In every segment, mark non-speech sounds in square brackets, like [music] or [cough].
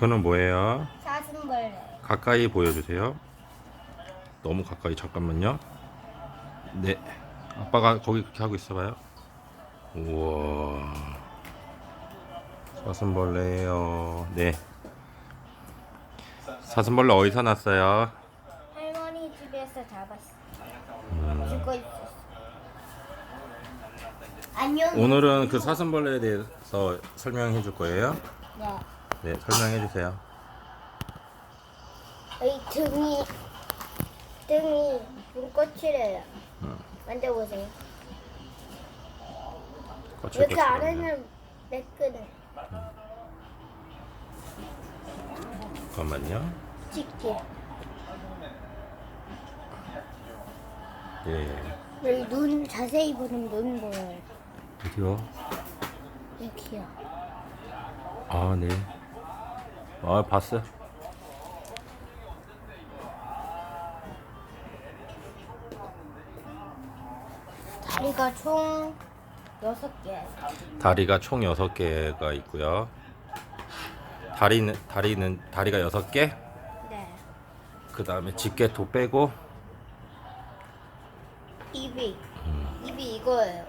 그는 뭐예요? 사슴벌레. 가까이 보여주세요. 너무 가까이 잠깐만요. 네, 아빠가 거기 그렇게 하고 있어봐요. 우와, 사슴벌레예요. 네, 사슴벌레 어디서 났어요? 할머니 집에서 잡았어. 음. 있었어. 안녕. 오늘은 그 사슴벌레에 대해서 설명해 줄 거예요. 네. 네, 설명해 주세요. 이 등이 등이 눈꽃이래요. 음. 만져보세요. 이렇게. 안에는 매끈해. 잠깐만요. 찍게. 네, 여기 눈 자세히 보면 눈 보여요. 어디요? 이렇게요. 아, 네. 아, 봤어요. 다리가 총 여섯 개. 다리가 총 6개가 있고요. 다리는 다리는 다리가 6개. 네. 그다음에 집게도 빼고 입이 음. 입이 이거예요.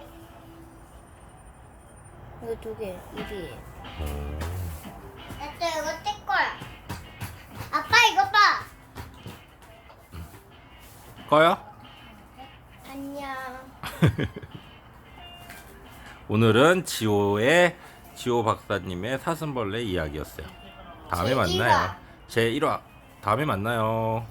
이거 두 개. 입이. 음, 꺼요? 안녕. [laughs] 오늘은 지호의 지호 박사님의 사슴벌레 이야기였어요. 다음에 제 만나요. 일화. 제 1화. 다음에 만나요.